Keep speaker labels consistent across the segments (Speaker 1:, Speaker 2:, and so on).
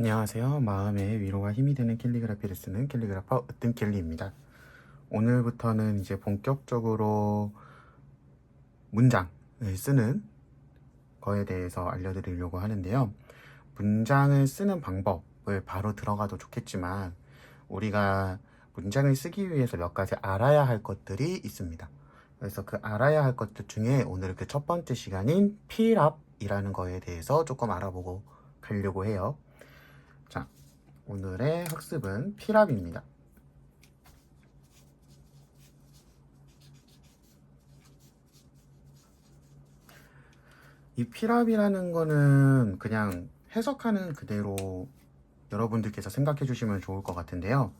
Speaker 1: 안녕하세요. 마음의 위로와 힘이 되는 캘리그라피를 쓰는 캘리그라퍼 으뜸 캘리입니다. 오늘부터는 이제 본격적으로 문장을 쓰는 거에 대해서 알려드리려고 하는데요. 문장을 쓰는 방법을 바로 들어가도 좋겠지만 우리가 문장을 쓰기 위해서 몇 가지 알아야 할 것들이 있습니다. 그래서 그 알아야 할 것들 중에 오늘 그 첫 번째 시간인 필압이라는 거에 대해서 조금 알아보고 가려고 해요. 자, 오늘의 학습은 필압입니다. 이 필압이라는 거는 그냥 해석하는 그대로 여러분들께서 생각해 주시면 좋을 것 같은데요.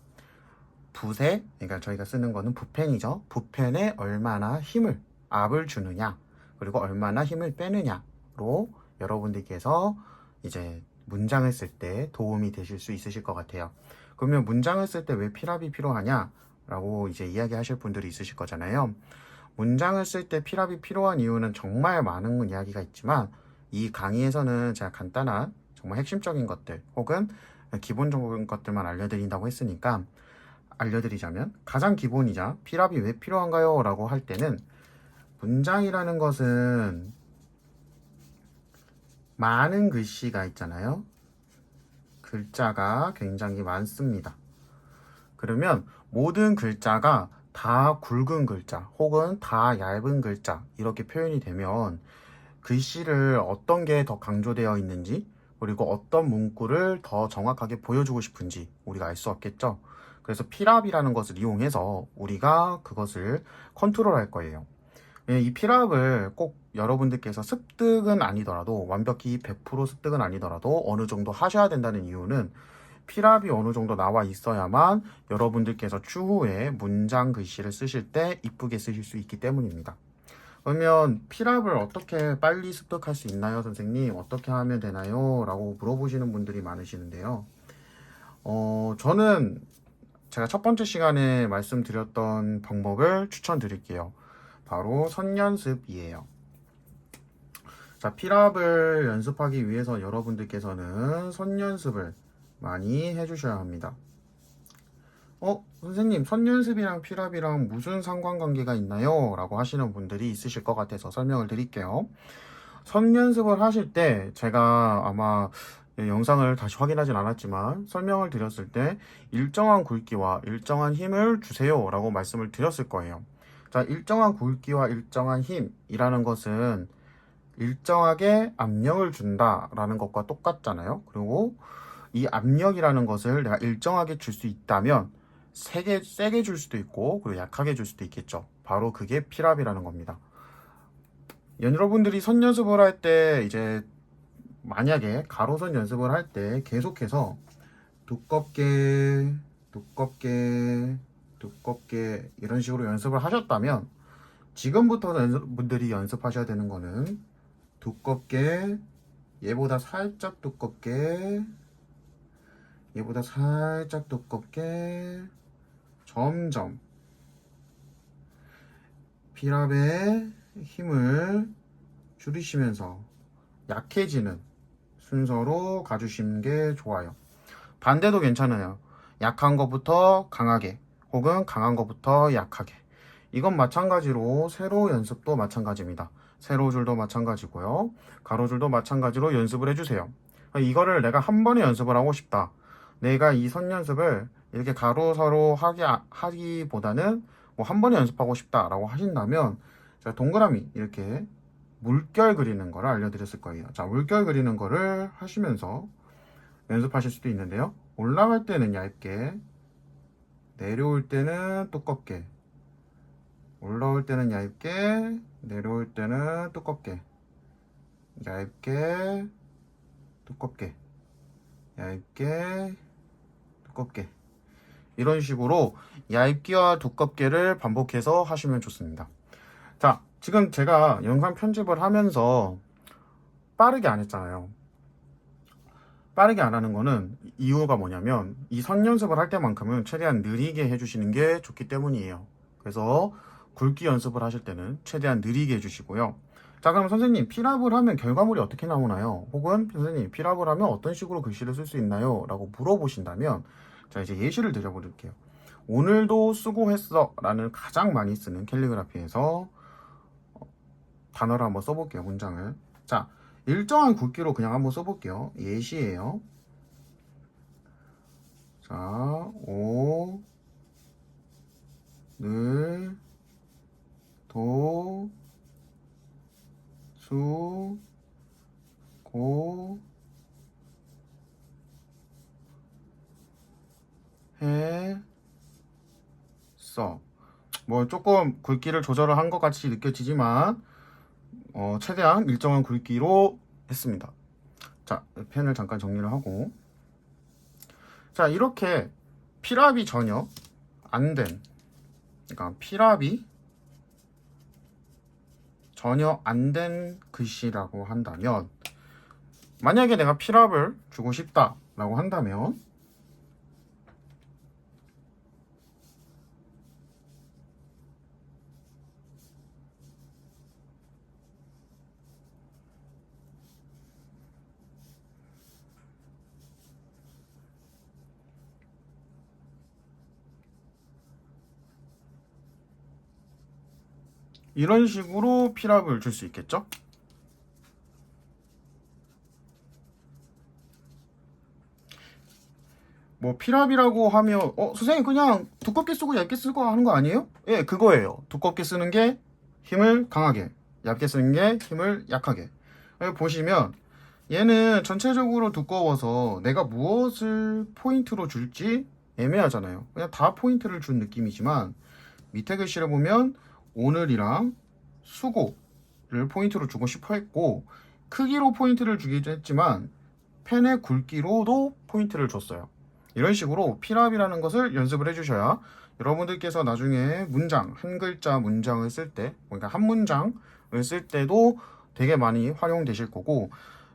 Speaker 1: 붓에, 그러니까 저희가 쓰는 거는 붓펜이죠. 붓펜에 얼마나 힘을, 압을 주느냐, 그리고 얼마나 힘을 빼느냐로 여러분들께서 이제 문장을 쓸 때 도움이 되실 수 있으실 것 같아요. 그러면 문장을 쓸 때 왜 필압이 필요하냐? 라고 이제 이야기하실 분들이 있으실 거잖아요. 문장을 쓸 때 필압이 필요한 이유는 정말 많은 이야기가 있지만 이 강의에서는 제가 간단한 정말 핵심적인 것들 혹은 기본적인 것들만 알려드린다고 했으니까 알려드리자면 가장 기본이자 필압이 왜 필요한가요? 라고 할 때는 문장이라는 것은 많은 글씨가 있잖아요. 글자가 굉장히 많습니다. 그러면 모든 글자가 다 굵은 글자 혹은 다 얇은 글자 이렇게 표현이 되면 글씨를 어떤 게 더 강조되어 있는지 그리고 어떤 문구를 더 정확하게 보여주고 싶은지 우리가 알 수 없겠죠. 그래서 필압이라는 것을 이용해서 우리가 그것을 컨트롤할 거예요. 예, 이 필압을 꼭 여러분들께서 습득은 아니더라도 완벽히 100% 습득은 아니더라도 어느 정도 하셔야 된다는 이유는 필압이 어느 정도 나와 있어야만 여러분들께서 추후에 문장 글씨를 쓰실 때 이쁘게 쓰실 수 있기 때문입니다. 그러면 필압을 어떻게 빨리 습득할 수 있나요, 선생님? 어떻게 하면 되나요? 라고 물어보시는 분들이 많으시는데요. 어, 저는 제가 첫 번째 시간에 말씀드렸던 방법을 추천드릴게요. 바로 선연습이에요. 자, 필압을 연습하기 위해서 여러분들께서는 선연습을 많이 해주셔야 합니다. 어, 선생님, 선연습이랑 필압이랑 무슨 상관관계가 있나요? 라고 하시는 분들이 있으실 것 같아서 설명을 드릴게요. 선연습을 하실 때 제가 아마 영상을 다시 확인하진 않았지만 설명을 드렸을 때 일정한 굵기와 일정한 힘을 주세요 라고 말씀을 드렸을 거예요. 자, 일정한 굵기와 일정한 힘이라는 것은 일정하게 압력을 준다라는 것과 똑같잖아요. 그리고 이 압력이라는 것을 내가 일정하게 줄 수 있다면 세게 세게 줄 수도 있고 그리고 약하게 줄 수도 있겠죠. 바로 그게 필압이라는 겁니다. 여러분들이 선 연습을 할 때 이제 만약에 가로선 연습을 할 때 계속해서 두껍게 두껍게 두껍게 이런 식으로 연습을 하셨다면 지금부터 연습, 분들이 연습하셔야 되는 거는 두껍게 얘보다 살짝 두껍게 얘보다 살짝 두껍게 점점 필압의 힘을 줄이시면서 약해지는 순서로 가주시는 게 좋아요. 반대도 괜찮아요. 약한 것부터 강하게 혹은 강한 것부터 약하게. 이건 마찬가지로 세로 연습도 마찬가지입니다. 세로 줄도 마찬가지고요. 가로줄도 마찬가지로 연습을 해주세요. 이거를 내가 한 번에 연습을 하고 싶다. 내가 이 선 연습을 이렇게 가로 서로 하기, 하기보다는 뭐 한 번에 연습하고 싶다라고 하신다면 제가 동그라미 이렇게 물결 그리는 거를 알려드렸을 거예요. 자, 물결 그리는 거를 하시면서 연습하실 수도 있는데요. 올라갈 때는 얇게, 내려올 때는 두껍게, 올라올 때는 얇게, 내려올 때는 두껍게, 얇게, 두껍게, 얇게, 두껍게. 이런 식으로 얇기와 두껍게를 반복해서 하시면 좋습니다. 자, 지금 제가 영상 편집을 하면서 빠르게 안 했잖아요. 빠르게 안 하는 거는 이유가 뭐냐면 이 선 연습을 할 때만큼은 최대한 느리게 해주시는 게 좋기 때문이에요. 그래서 굵기 연습을 하실 때는 최대한 느리게 해주시고요. 자, 그럼 선생님, 필압을 하면 결과물이 어떻게 나오나요? 혹은 선생님, 필압을 하면 어떤 식으로 글씨를 쓸 수 있나요? 라고 물어보신다면, 자, 이제 예시를 드려볼게요. 오늘도 수고했어 라는 가장 많이 쓰는 캘리그라피에서 어, 단어를 한번 써볼게요, 문장을. 자, 일정한 굵기로 그냥 한번 써볼게요. 예시예요. 자, 오, 늘, 도, 수, 고, 해, 써. 뭐 조금 굵기를 조절을 한 것 같이 느껴지지만 어, 최대한 일정한 굵기로 했습니다. 자, 펜을 잠깐 정리를 하고 자, 이렇게 필압이 전혀 안 된, 그러니까 필압이 전혀 안 된 글씨라고 한다면, 만약에 내가 필압을 주고 싶다라고 한다면, 이런 식으로 필압을 줄 수 있겠죠? 뭐 필압이라고 하면 어 선생님 그냥 두껍게 쓰고 얇게 쓰고 하는 거 아니에요? 예 그거예요 두껍게 쓰는 게 힘을 강하게 얇게 쓰는 게 힘을 약하게 여기 보시면 얘는 전체적으로 두꺼워서 내가 무엇을 포인트로 줄지 애매하잖아요 그냥 다 포인트를 준 느낌이지만 밑에 글씨를 보면 오늘이랑 수고를 포인트로 주고 싶어 했고 크기로 포인트를 주기도 했지만 펜의 굵기로도 포인트를 줬어요. 이런 식으로 필압이라는 것을 연습을 해주셔야 여러분들께서 나중에 문장, 한 글자 문장을 쓸 때, 그러니까 한 문장을 쓸 때도 되게 많이 활용되실 거고,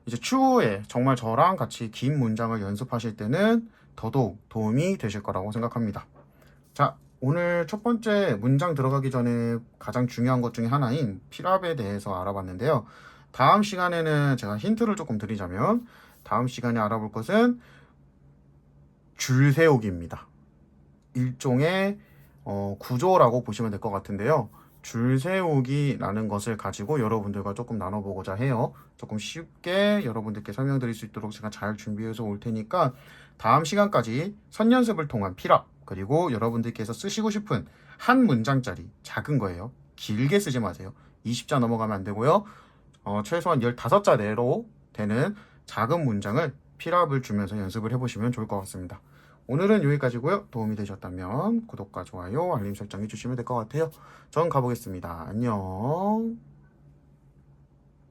Speaker 1: 이제 추후에 정말 저랑 같이 긴 문장을 연습하실 때는 더더욱 도움이 되실 거라고 생각합니다. 자, 오늘 첫 번째 문장 들어가기 전에 가장 중요한 것 중에 하나인 필압에 대해서 알아봤는데요. 다음 시간에는 제가 힌트를 조금 드리자면 다음 시간에 알아볼 것은 줄 세우기입니다. 일종의 어, 구조라고 보시면 될 것 같은데요. 줄 세우기라는 것을 가지고 여러분들과 조금 나눠보고자 해요. 조금 쉽게 여러분들께 설명드릴 수 있도록 제가 잘 준비해서 올 테니까 다음 시간까지 선연습을 통한 필압 그리고 여러분들께서 쓰시고 싶은 한 문장짜리 작은 거예요. 길게 쓰지 마세요. 20자 넘어가면 안 되고요. 어, 최소한 15자 내로 되는 작은 문장을 필압을 주면서 연습을 해보시면 좋을 것 같습니다. 오늘은 여기까지고요. 도움이 되셨다면 구독과 좋아요, 알림 설정 해주시면 될 것 같아요. 전 가보겠습니다. 안녕.